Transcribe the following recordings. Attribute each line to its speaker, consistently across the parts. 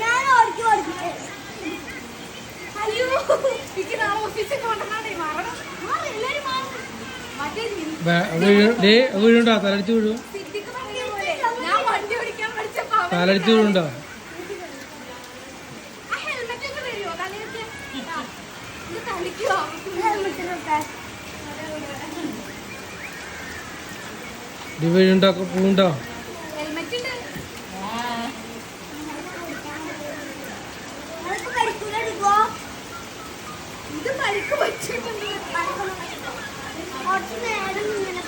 Speaker 1: ഞാൻ ഓടിച്ചു
Speaker 2: അയ്യോ. എനിക്ക് നാളെ ഓഫീസിൽ കൊണ്ടുവന്നാണേ മാറണം മാറ്, എല്ലാരും മാറും. മറ്റേ
Speaker 3: വീഴുണ്ടോ? തലടിച്ച് വീഴും.
Speaker 2: ഞാൻ വണ്ടി ഓടിക്കാൻ പഠിച്ചപ്പോ
Speaker 3: തലടിച്ച് വീഴുണ്ടോ?
Speaker 2: ആ ഹെൽമെറ്റ് ഇത് പരിക്ക് പറ്റിയിട്ടുണ്ട്
Speaker 1: കുറച്ച് നേരം ഇങ്ങനെ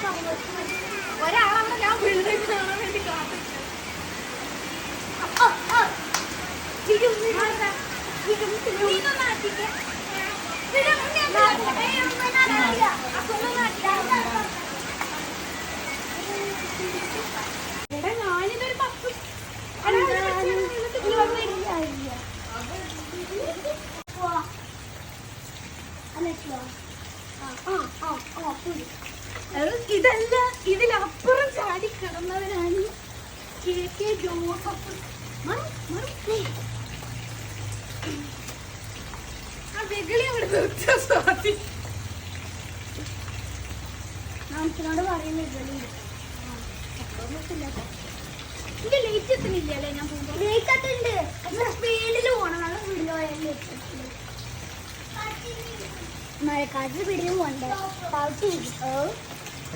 Speaker 2: ഒരാളവിടെ ഞാൻ വീട് കാണാൻ വേണ്ടി കാത്തു എടാ ഇതല്ല ഇതിലപ്പുറം ചാടി കിടന്നവരാണ് കെ കെ ജോസഫ്. ആ വെകിളി അവിടെ നിർത്തിയ സ്വാതി
Speaker 1: നമുക്കിനോട് പറയുന്നത്
Speaker 2: എന്റെ ലേറ്റ് എത്തുന്നില്ല അല്ലേ ഞാൻ പോകുമ്പോ.
Speaker 1: ലേക്കത്തുണ്ട് സ്പീഡിൽ പോണം. നല്ല സ്പീഡിൽ പോയാലും ലേറ്റ് സ്പീഡിൽ പോകണ്ട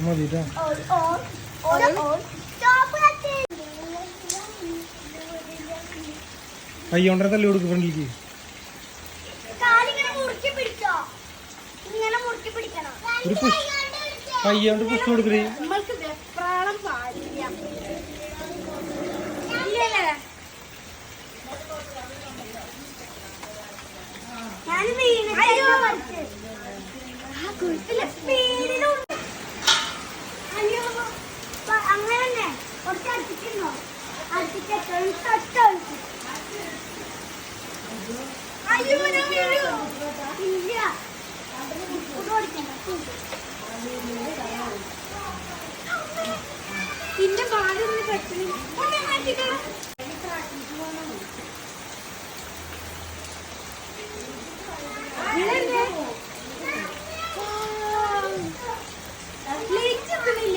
Speaker 3: മതിട്ടാ കയ്യോണ്ടര തല്ലി കൊടുക്ക് ഫ്രണ്ടിലേക്ക്. ഒരു പുഷ്. കയ്യോണ്ട് പുഷ് കൊടുക്കണേ.
Speaker 1: ഞാൻ വീണിട്ട് ആ കുഴപ്പമില്ല സ്പീഡിലുണ്ട് അയ്യോ പ- അങ്ങനെ കുറച്ച് അടുപ്പിക്കുന്നോ അടുപ്പിച്ച് തൊട്ട്
Speaker 2: അയ്യോ ഞാൻ
Speaker 1: ഇല്ല.
Speaker 2: പിന്നെ ഒന്ന് മാറ്റിക്കണം ഇതെന്തേ?